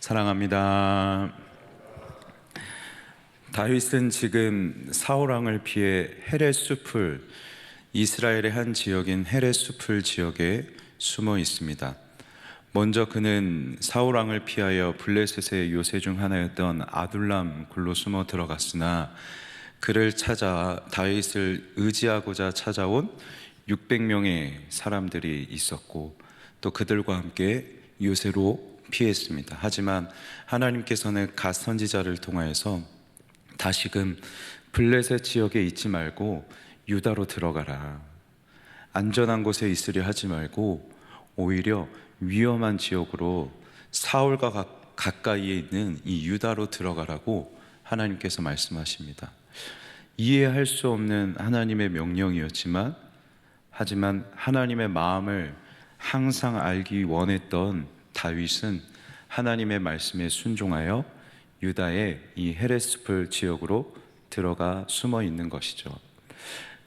사랑합니다. 다윗은 지금 사울왕을 피해 헤레수풀 이스라엘의 한 지역인 헤레수풀 지역에 숨어 있습니다. 먼저 그는 사울왕을 피하여 블레셋의 요새 중 하나였던 아둘람 굴로 숨어 들어갔으나 그를 찾아 다윗을 의지하고자 찾아온 600명의 사람들이 있었고 또 그들과 함께 요새로 피했습니다. 하지만 하나님께서는 갓 선지자를 통하여서 다시금 블레셋 지역에 있지 말고 유다로 들어가라. 안전한 곳에 있으려 하지 말고 오히려 위험한 지역으로 사울과 가, 가까이에 있는 이 유다로 들어가라고 하나님께서 말씀하십니다. 이해할 수 없는 하나님의 명령이었지만 하지만 하나님의 마음을 항상 알기 원했던 다윗은 하나님의 말씀에 순종하여 유다의 이 헤레스풀 지역으로 들어가 숨어 있는 것이죠.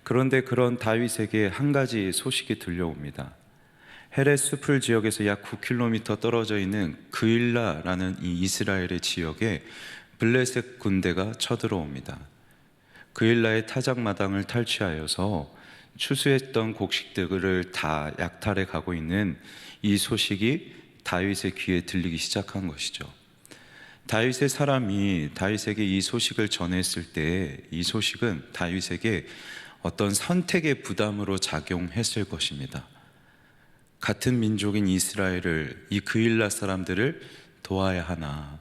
그런데 그런 다윗에게 한 가지 소식이 들려옵니다. 헤레스풀 지역에서 약 9km 떨어져 있는 그일라라는 이 이스라엘의 지역에 블레셋 군대가 쳐들어옵니다. 그일라의 타작마당을 탈취하여서 추수했던 곡식들을 다 약탈해 가고 있는 이 소식이 다윗의 귀에 들리기 시작한 것이죠. 다윗의 사람이 다윗에게 이 소식을 전했을 때 이 소식은 다윗에게 어떤 선택의 부담으로 작용했을 것입니다. 같은 민족인 이스라엘을 이 그일라 사람들을 도와야 하나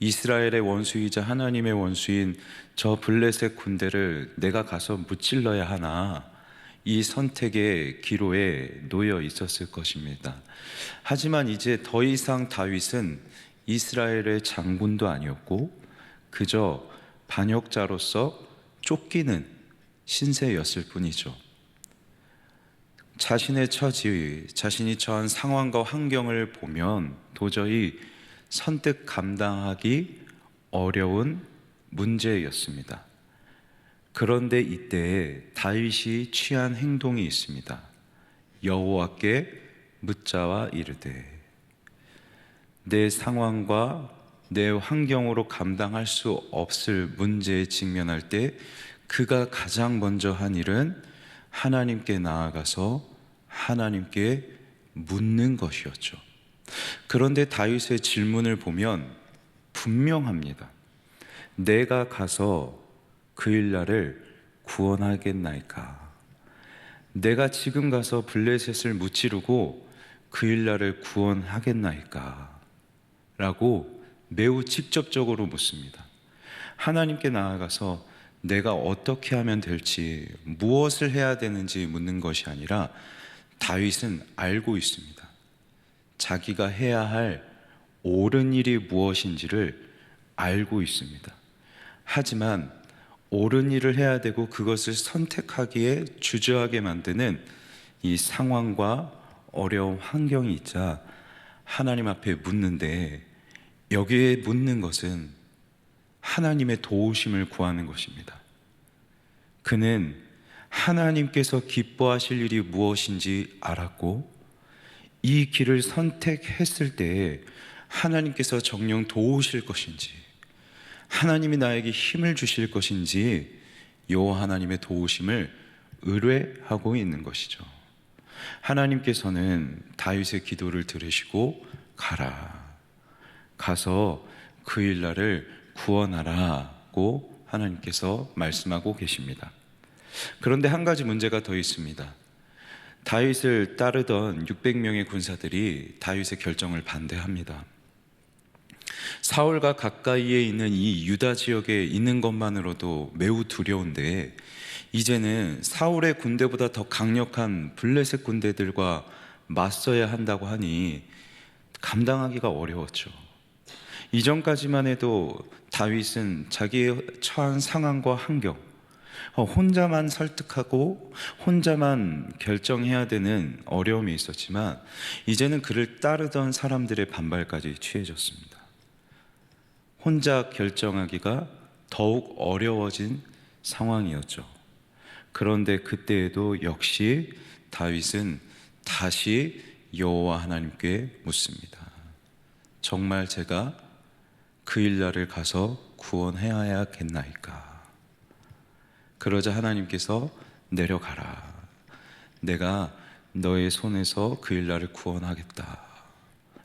이스라엘의 원수이자 하나님의 원수인 저 블레셋 군대를 내가 가서 무찔러야 하나 이 선택의 기로에 놓여 있었을 것입니다. 하지만 이제 더 이상 다윗은 이스라엘의 장군도 아니었고 그저 반역자로서 쫓기는 신세였을 뿐이죠. 자신의 처지, 자신이 처한 상황과 환경을 보면 도저히 선택 감당하기 어려운 문제였습니다. 그런데 이때 다윗이 취한 행동이 있습니다. 여호와께 묻자와 이르되 내 상황과 내 환경으로 감당할 수 없을 문제에 직면할 때 그가 가장 먼저 한 일은 하나님께 나아가서 하나님께 묻는 것이었죠. 그런데 다윗의 질문을 보면 분명합니다. 내가 가서 그 일날을 구원하겠나이까? 내가 지금 가서 블레셋을 무찌르고 그 일날을 구원하겠나이까? 라고 매우 직접적으로 묻습니다. 하나님께 나아가서 내가 어떻게 하면 될지, 무엇을 해야 되는지 묻는 것이 아니라 다윗은 알고 있습니다. 자기가 해야 할 옳은 일이 무엇인지를 알고 있습니다. 하지만 옳은 일을 해야 되고 그것을 선택하기에 주저하게 만드는 이 상황과 어려운 환경이 있자 하나님 앞에 묻는데 여기에 묻는 것은 하나님의 도우심을 구하는 것입니다. 그는 하나님께서 기뻐하실 일이 무엇인지 알았고 이 길을 선택했을 때 하나님께서 정령 도우실 것인지 하나님이 나에게 힘을 주실 것인지 여호와 하나님의 도우심을 의뢰하고 있는 것이죠. 하나님께서는 다윗의 기도를 들으시고 가라. 가서 그 일날을 구원하라고 하나님께서 말씀하고 계십니다. 그런데 한 가지 문제가 더 있습니다. 다윗을 따르던 600명의 군사들이 다윗의 결정을 반대합니다. 사울과 가까이에 있는 이 유다 지역에 있는 것만으로도 매우 두려운데 이제는 사울의 군대보다 더 강력한 블레셋 군대들과 맞서야 한다고 하니 감당하기가 어려웠죠. 이전까지만 해도 다윗은 자기의 처한 상황과 환경, 어, 혼자만 설득하고 혼자만 결정해야 되는 어려움이 있었지만 이제는 그를 따르던 사람들의 반발까지 취해졌습니다. 혼자 결정하기가 더욱 어려워진 상황이었죠. 그런데 그때에도 역시 다윗은 다시 여호와 하나님께 묻습니다. 정말 제가 그 일날을 가서 구원해야겠나이까. 그러자 하나님께서 내려가라. 내가 너의 손에서 그 일날을 구원하겠다.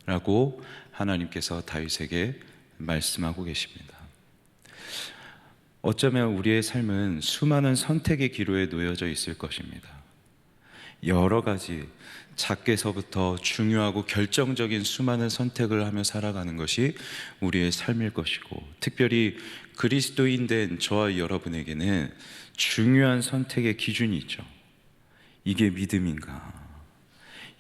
라고 하나님께서 다윗에게 말씀하고 계십니다. 어쩌면 우리의 삶은 수많은 선택의 기로에 놓여져 있을 것입니다. 여러 가지 작게서부터 중요하고 결정적인 수많은 선택을 하며 살아가는 것이 우리의 삶일 것이고, 특별히 그리스도인 된 저와 여러분에게는 중요한 선택의 기준이 있죠. 이게 믿음인가?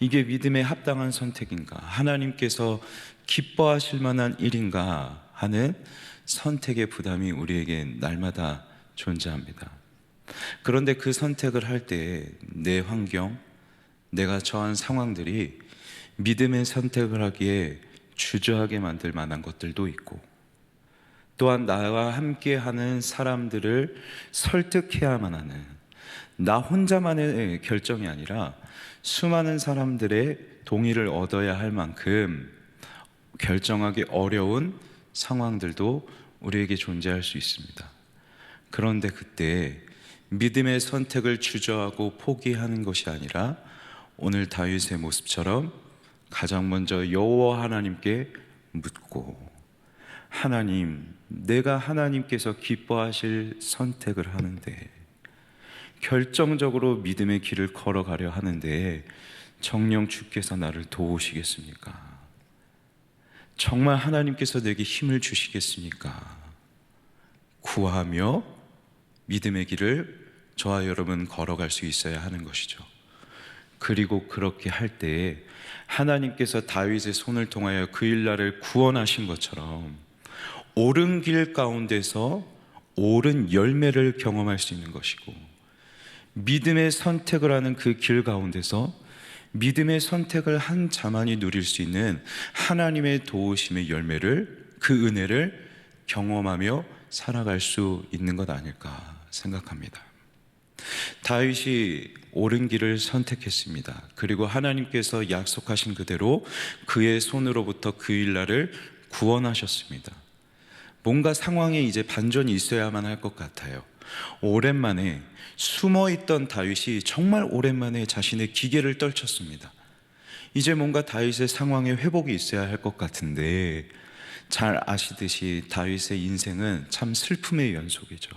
이게 믿음에 합당한 선택인가? 하나님께서 기뻐하실 만한 일인가? 하는 선택의 부담이 우리에게 날마다 존재합니다. 그런데 그 선택을 할 때 내 환경, 내가 처한 상황들이 믿음의 선택을 하기에 주저하게 만들 만한 것들도 있고 또한 나와 함께 하는 사람들을 설득해야만 하는 나 혼자만의 결정이 아니라 수많은 사람들의 동의를 얻어야 할 만큼 결정하기 어려운 상황들도 우리에게 존재할 수 있습니다. 그런데 그때 믿음의 선택을 주저하고 포기하는 것이 아니라 오늘 다윗의 모습처럼 가장 먼저 여호와 하나님께 묻고 하나님 내가 하나님께서 기뻐하실 선택을 하는데 결정적으로 믿음의 길을 걸어가려 하는데 정령 주께서 나를 도우시겠습니까? 정말 하나님께서 내게 힘을 주시겠습니까? 구하며 믿음의 길을 저와 여러분 걸어갈 수 있어야 하는 것이죠. 그리고 그렇게 할 때에 하나님께서 다윗의 손을 통하여 그 일날을 구원하신 것처럼 옳은 길 가운데서 옳은 열매를 경험할 수 있는 것이고 믿음의 선택을 하는 그 길 가운데서 믿음의 선택을 한 자만이 누릴 수 있는 하나님의 도우심의 열매를 그 은혜를 경험하며 살아갈 수 있는 것 아닐까 생각합니다. 다윗이 옳은 길을 선택했습니다. 그리고 하나님께서 약속하신 그대로 그의 손으로부터 그 일날을 구원하셨습니다. 뭔가 상황에 이제 반전이 있어야만 할 것 같아요. 오랜만에 숨어 있던 다윗이 정말 오랜만에 자신의 기계를 떨쳤습니다. 이제 뭔가 다윗의 상황에 회복이 있어야 할 것 같은데 잘 아시듯이 다윗의 인생은 참 슬픔의 연속이죠.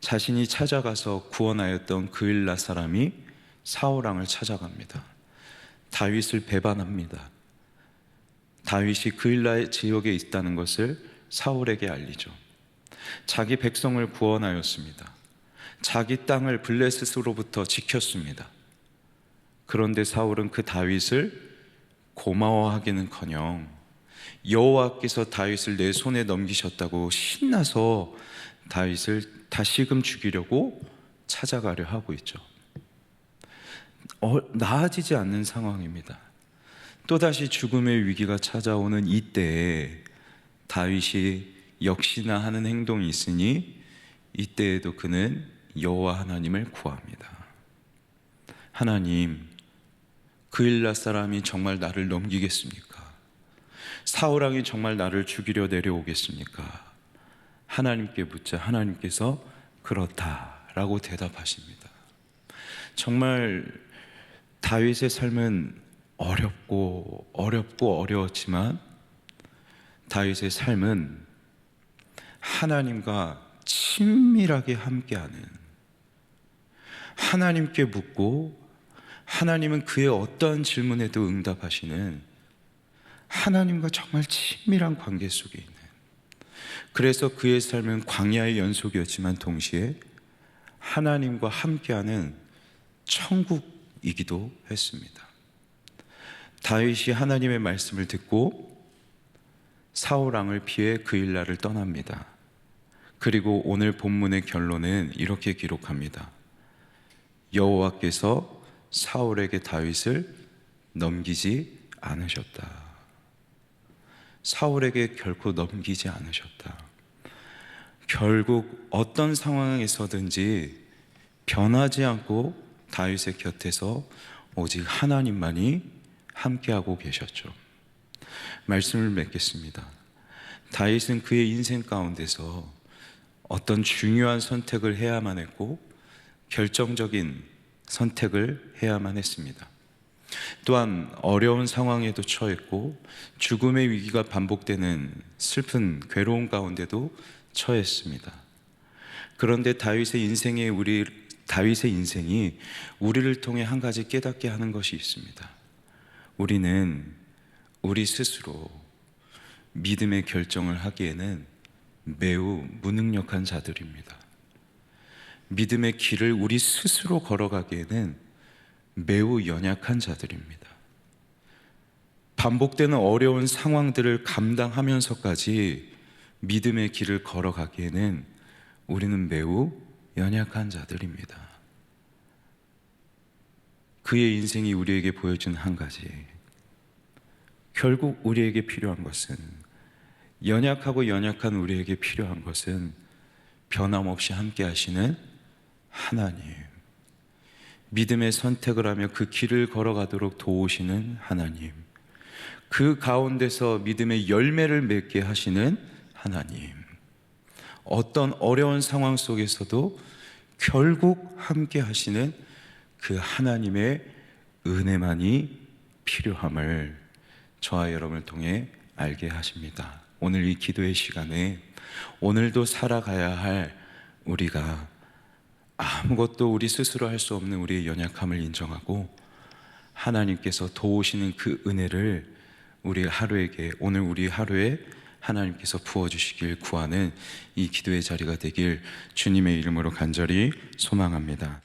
자신이 찾아가서 구원하였던 그일라 사람이 사울왕을 찾아갑니다. 다윗을 배반합니다. 다윗이 그일라 지역에 있다는 것을 사울에게 알리죠. 자기 백성을 구원하였습니다. 자기 땅을 블레셋으로부터 지켰습니다. 그런데 사울은 그 다윗을 고마워하기는커녕 여호와께서 다윗을 내 손에 넘기셨다고 신나서 다윗을 다시금 죽이려고 찾아가려 하고 있죠. 어, 나아지지 않는 상황입니다. 또다시 죽음의 위기가 찾아오는 이때에 다윗이 역시나 하는 행동이 있으니 이때에도 그는 여호와 하나님을 구합니다. 하나님, 그일라 사람이 정말 나를 넘기겠습니까? 사울왕이 정말 나를 죽이려 내려오겠습니까? 하나님께 묻자 하나님께서 그렇다라고 대답하십니다. 정말 다윗의 삶은 어렵고 어렵고 어려웠지만 다윗의 삶은 하나님과 친밀하게 함께하는 하나님께 묻고 하나님은 그의 어떠한 질문에도 응답하시는 하나님과 정말 친밀한 관계 속에 있는 그래서 그의 삶은 광야의 연속이었지만 동시에 하나님과 함께하는 천국이기도 했습니다. 다윗이 하나님의 말씀을 듣고 사울 왕을 피해 그 일날을 떠납니다. 그리고 오늘 본문의 결론은 이렇게 기록합니다. 여호와께서 사울에게 다윗을 넘기지 않으셨다. 사울에게 결코 넘기지 않으셨다. 결국 어떤 상황에서든지 변하지 않고 다윗의 곁에서 오직 하나님만이 함께하고 계셨죠. 말씀을 맺겠습니다. 다윗은 그의 인생 가운데서 어떤 중요한 선택을 해야만 했고 결정적인 선택을 해야만 했습니다. 또한 어려운 상황에도 처했고 죽음의 위기가 반복되는 슬픈 괴로운 가운데도 처했습니다. 그런데 다윗의 인생에 우리 다윗의 인생이 우리를 통해 한 가지 깨닫게 하는 것이 있습니다. 우리는 우리 스스로 믿음의 결정을 하기에는 매우 무능력한 자들입니다. 믿음의 길을 우리 스스로 걸어가기에는 매우 연약한 자들입니다. 반복되는 어려운 상황들을 감당하면서까지 믿음의 길을 걸어가기에는 우리는 매우 연약한 자들입니다. 그의 인생이 우리에게 보여준 한 가지. 결국 우리에게 필요한 것은 연약하고 연약한 우리에게 필요한 것은 변함없이 함께 하시는 하나님. 믿음의 선택을 하며 그 길을 걸어가도록 도우시는 하나님. 그 가운데서 믿음의 열매를 맺게 하시는 하나님. 어떤 어려운 상황 속에서도 결국 함께 하시는 그 하나님의 은혜만이 필요함을 저와 여러분을 통해 알게 하십니다. 오늘 이 기도의 시간에 오늘도 살아가야 할 우리가 아무것도 우리 스스로 할 수 없는 우리의 연약함을 인정하고 하나님께서 도우시는 그 은혜를 우리 하루에게 오늘 우리 하루에 하나님께서 부어주시길 구하는 이 기도의 자리가 되길 주님의 이름으로 간절히 소망합니다.